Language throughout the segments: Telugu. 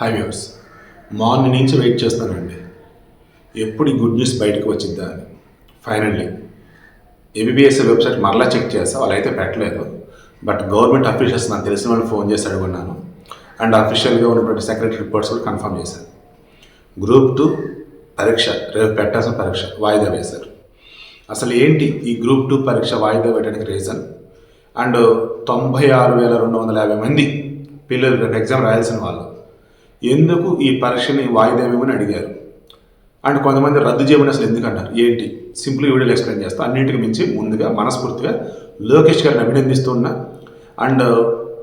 హై వ్యూర్స్ మార్నింగ్ నుంచి వెయిట్ చేస్తానండి ఎప్పుడు గుడ్ న్యూస్ బయటకు వచ్చిద్దా అని. ఫైనల్లీ ఏబిబిఎస్ వెబ్సైట్ మరలా చెక్ చేస్తా అయితే పెట్టలేదు. బట్ గవర్నమెంట్ అఫీషియల్స్ నాకు తెలిసిన వాళ్ళు ఫోన్ చేసి అడుగున్నాను. అండ్ అఫీషియల్గా ఉన్నటువంటి సెక్రటరీ రిపోర్ట్స్ కూడా కన్ఫర్మ్ చేశారు. గ్రూప్ టూ పరీక్ష రేపు పెట్టాల్సిన పరీక్ష వాయిదా వేశారు. అసలు ఏంటి ఈ గ్రూప్ టూ పరీక్ష వాయిదా వేయడానికి రీజన్ అండ్ తొంభై ఆరు వేల రెండు వందల యాభై మంది పిల్లలు రేపు ఎగ్జామ్ రాయాల్సిన వాళ్ళు. ఎందుకు ఈ పరీక్షని వాయిదా అడిగారు? అండ్ కొంతమంది రద్దు చేయమని అసలు ఎందుకన్నారు ఏంటి? సింపుల్ వీడియోలు ఎక్స్ప్లెయిన్ చేస్తా. అన్నింటికి మించి ముందుగా మనస్ఫూర్తిగా లోకేష్ గారిని అభినందిస్తున్నా. అండ్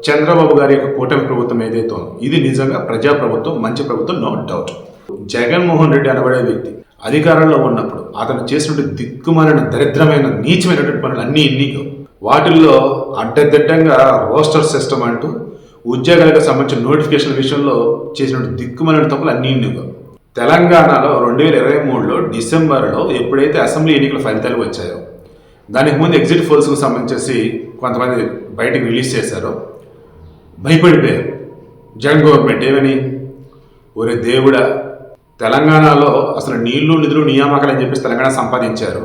చంద్రబాబు గారి యొక్క కూటమి ప్రభుత్వం ఏదైతే ఉందో ఇది నిజంగా ప్రజా ప్రభుత్వం మంచి ప్రభుత్వం నో డౌట్ జగన్మోహన్ రెడ్డి అనబడే వ్యక్తి అధికారంలో ఉన్నప్పుడు అతను చేసినటువంటి దిక్కుమాలిన దరిద్రమైన నీచమైనటువంటి పనులు అన్నీ ఎన్నికో. వాటిల్లో అడ్డదిడ్డంగా రోస్టర్ సిస్టమ్ అంటూ ఉద్యోగాలకు సంబంధించిన నోటిఫికేషన్ విషయంలో చేసినటువంటి దిక్కుమాలిన తప్పులు అన్నీ తెలంగాణలో రెండు వేల ఇరవై మూడులో డిసెంబర్లో ఎప్పుడైతే అసెంబ్లీ ఎన్నికల ఫలితాలు వచ్చాయో దానికి ముందు ఎగ్జిట్ పోల్స్కు సంబంధించేసి కొంతమంది బయటకు రిలీజ్ చేశారో. భయపడిపోయారు. జగన్ గవర్నమెంట్ ఏమని? ఒరే దేవుడా తెలంగాణలో అసలు నీళ్ళు నిధులు నియామకాలు అని చెప్పేసి తెలంగాణ సంపాదించారు.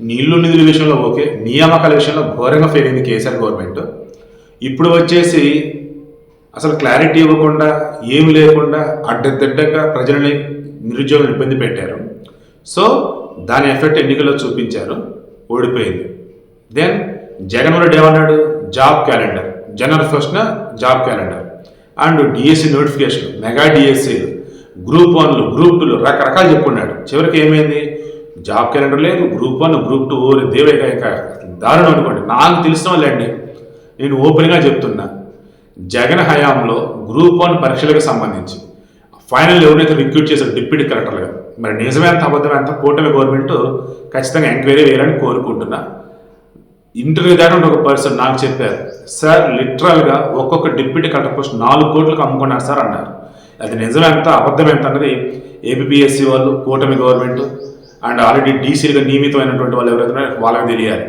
నీళ్ళు నిధుల విషయంలో ఓకే నియామకాల విషయంలో ఘోరంగా ఫెయిల్ అయింది కేసీఆర్ గవర్నమెంట్. ఇప్పుడు వచ్చేసి అసలు క్లారిటీ ఇవ్వకుండా ఏమి లేకుండా అడ్డదిడ్డంగా ప్రజలని నిరుద్యోగం ఇబ్బంది పెట్టారు. సో దాని ఎఫెక్ట్ ఎన్నికల్లో చూపించారు. ఓడిపోయింది. దెన్ జగన్ రెడ్డి ఏమన్నాడు? Job calendar. General ఫస్ట్న job calendar. And DSC notification mega డిఎస్సీలు group వన్లు గ్రూప్ టూలు రకరకాలు చెప్పుకున్నాడు. చివరికి ఏమైంది? జాబ్ క్యాలెండర్ లేదు గ్రూప్ వన్ గ్రూప్ టూ ఓరి దేవైక దారుణం అనుకోండి. నాకు తెలిసిన వాళ్ళండి. నేను ఓపెన్గా చెప్తున్నా. జగన్ హయాంలో గ్రూప్ వన్ పరీక్షలకు సంబంధించి ఫైనల్ ఎవరైతే రిక్రూట్ చేశారు డిప్యూటీ కలెక్టర్గా మరి నిజమే అబద్ధమేంత కూటమి గవర్నమెంట్ ఖచ్చితంగా ఎంక్వైరీ వేయాలని కోరుకుంటున్నా. ఇంటర్వ్యూ దాకా ఒక పర్సన్ నాకు చెప్పారు సార్ లిటరల్గా ఒక్కొక్క డిప్యూటీ కలెక్టర్ పోస్ట్ నాలుగు కోట్లకు అమ్ముకున్నారు సార్ అన్నారు. అది నిజమేంత అబద్ధమేంత అన్నది ఏబిపిఎస్సి వాళ్ళు కూటమి గవర్నమెంట్ అండ్ ఆల్రెడీ డీసీలుగా నియమితమైనటువంటి వాళ్ళు ఎవరైతే వాళ్ళకి తెలియాలి.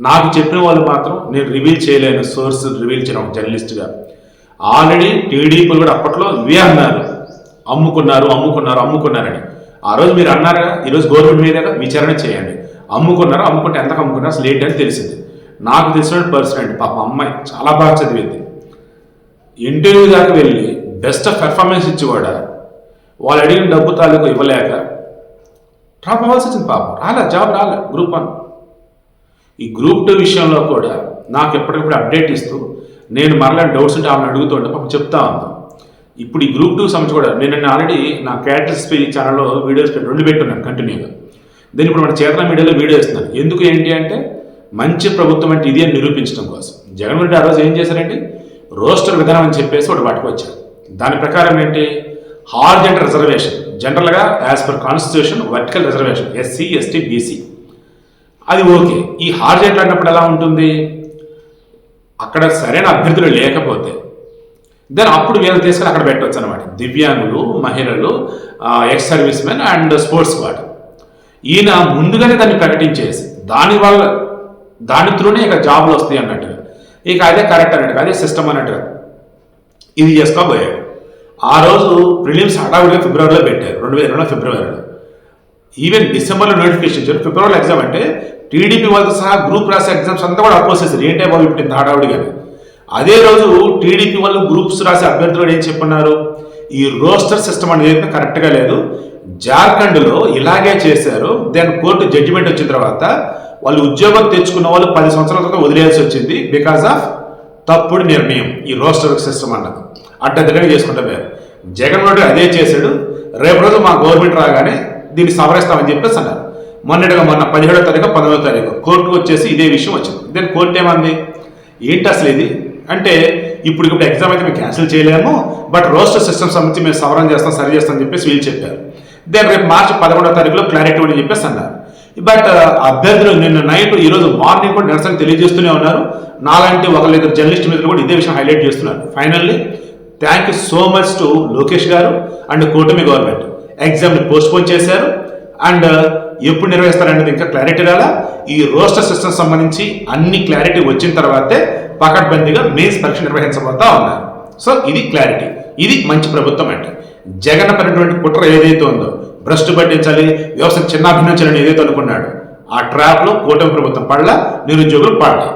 నాకు చెప్పిన వాళ్ళు మాత్రం నేను రివీల్ చేయలేను. సోర్స్ రివీల్ చేయడం జర్నలిస్ట్గా ఆల్రెడీ టీడీపీలు కూడా అప్పట్లో ఇవే అన్నారు. అమ్ముకున్నారు అమ్ముకున్నారు అమ్ముకున్నారని. ఆ రోజు మీరు అన్నారుగా ఈరోజు గవర్నమెంట్ మీదగా విచారణ చేయండి. అమ్ముకున్నారు? అమ్ముకుంటే ఎంతకు అమ్ముకున్నారు అసలు ఏంటి అని తెలిసింది. నాకు తెలిసిన పర్సన్ అండి. పాప అమ్మాయి చాలా బాగా చదివింది. ఇంటర్వ్యూ దాకా వెళ్ళి బెస్ట్ పెర్ఫార్మెన్స్ ఇచ్చి కూడా వాళ్ళు అడిగిన డబ్బు తాలూకు ఇవ్వలేక. డ్రాప్ అవ్వాల్సి వచ్చింది పాపం. రాలే జాబ్ రాలే. గ్రూప్ వన్ ఈ గ్రూప్ టూ విషయంలో కూడా నాకు ఎప్పటికప్పుడు అప్డేట్ ఇస్తూ నేను మరలా డౌట్స్ ఉంటే ఆమెను అడుగుతుంటే పాపం చెప్తా ఉంది. ఇప్పుడు ఈ గ్రూప్ టూ సంబంధించి కూడా నేను ఆల్రెడీ నా క్యారెక్టర్ స్పీచ్ ఛానల్లో వీడియోస్ రెండు పెట్టున్నాను కంటిన్యూగా. దీన్ని ఇప్పుడు మన చేతన మీడియాలో వీడియో ఇస్తున్నాను. ఎందుకు ఏంటి అంటే మంచి ప్రభుత్వం అంటే ఇది అని నిరూపించడం కోసం. జగన్మోహన్ రెడ్డి ఆ రోజు ఏం చేశారంటే రోస్టర్ విధానం అని చెప్పేసి వాడు పట్టుకొచ్చారు దాని ప్రకారం ఏంటి? Horizontal reservation. జనరల్గా as per constitution vertical reservation. SC ST BC. అది ఓకే. ఈ హార్జెంట్ అన్నప్పుడు ఎలా ఉంటుంది? అక్కడ సరైన అభ్యర్థులు లేకపోతే. దెన్ అప్పుడు వీళ్ళు తీసుకుని అక్కడ పెట్టవచ్చు అనమాట దివ్యాంగులు మహిళలు ex servicemen and sports what ఈయన ముందుగానే దాన్ని ప్రకటించేసి దానివల్ల దాని త్రూనే ఇక జాబ్లు వస్తాయి అన్నట్టుగా. ఇక అదే కరెక్ట్ అన్నట్టుగా అదే సిస్టమ్ అన్నట్టుగా ఇది చేసుకోబోయాడు ఆ రోజు ప్రిలిమ్స్ హడావుడిగా ఫిబ్రవరిలో పెట్టారు. రెండు వేల ఇరవై ఫిబ్రవరిలో. ఈవెన్ డిసెంబర్లో నోటిఫికేషన్ ఇచ్చారు. ఫిబ్రవరిలో ఎగ్జామ్ అంటే టీడీపీ వాళ్ళతో సహా గ్రూప్ రాసే ఎగ్జామ్స్ అంతా కూడా అపోసేసారు ఏంటే బాబు ఇప్పుడు కానీ అదే రోజు టీడీపీ వాళ్ళు గ్రూప్స్ రాసే అభ్యర్థులు ఏం చెప్పన్నారు? ఈ రోస్టర్ సిస్టమ్ అనేది కరెక్ట్గా లేదు జార్ఖండ్లో ఇలాగే చేశారు దెన్ కోర్టు జడ్జిమెంట్ వచ్చిన తర్వాత వాళ్ళు ఉద్యోగం తెచ్చుకున్న వాళ్ళు పది సంవత్సరాల తర్వాత వదిలేయాల్సి వచ్చింది బికాస్ ఆఫ్ తప్పుడు నిర్ణయం ఈ రోస్టర్ సిస్టమ్ అన్నది. అడ్డదిడ్డగా చేసుకుంటా పోయారు జగన్మోహన్ రెడ్డి అదే చేశాడు. రేపు రోజు మా గవర్నమెంట్ రాగానే దీన్ని సవరిస్తామని చెప్పేసి అన్నారు. మొన్నటిగా మొన్న పదిహేడో తారీఖు పదమూడో తారీఖు. కోర్టుకు వచ్చేసి ఇదే విషయం వచ్చింది. దెన్ కోర్టు ఏమంది? ఏంటి అసలు ఇది? అంటే ఇప్పుడు ఇప్పుడు ఎగ్జామ్ అయితే మేము క్యాన్సిల్ చేయలేము బట్ రోస్టర్ సిస్టమ్ సంబంధించి మేము సవరణ చేస్తాం సరి చేస్తాం అని చెప్పేసి వీళ్ళు చెప్పారు. దెన్ రేపు మార్చి పదకొండో తారీఖులో క్లారిటీ అని చెప్పేసి అన్నారు. బట్ అభ్యర్థులు నిన్న నైట్ ఈరోజు మార్నింగ్ కూడా నిరసన తెలియజేస్తూనే ఉన్నారు. నాలాంటి ఒకరిద్దరు జర్నలిస్ట్ మీద కూడా ఇదే విషయం హైలైట్ చేస్తున్నారు. Finally thank you so much to Lokesh garu and కూటమి గవర్నమెంట్ ఎగ్జామ్ని పోస్ట్పోన్ చేశారు. అండ్ ఎప్పుడు నిర్వహిస్తారనేది ఇంకా క్లారిటీ రాలా. ఈ రోస్టర్ సిస్టమ్ సంబంధించి అన్ని క్లారిటీ వచ్చిన తర్వాతే పకడ్బందీగా మెయిన్స్ పరీక్ష నిర్వహించబోతా ఉన్నారు. సో ఇది క్లారిటీ ఇది మంచి ప్రభుత్వం అంటే. జగన్ పడినటువంటి కుట్ర ఏదైతే ఉందో భ్రష్టు పట్టించాలి వ్యవస్థ చిన్నాభిన్నించాలని ఏదైతే అనుకున్నాడు ఆ ట్రాప్లో కూటమి ప్రభుత్వం పడలా నిరుద్యోగులు పడలా.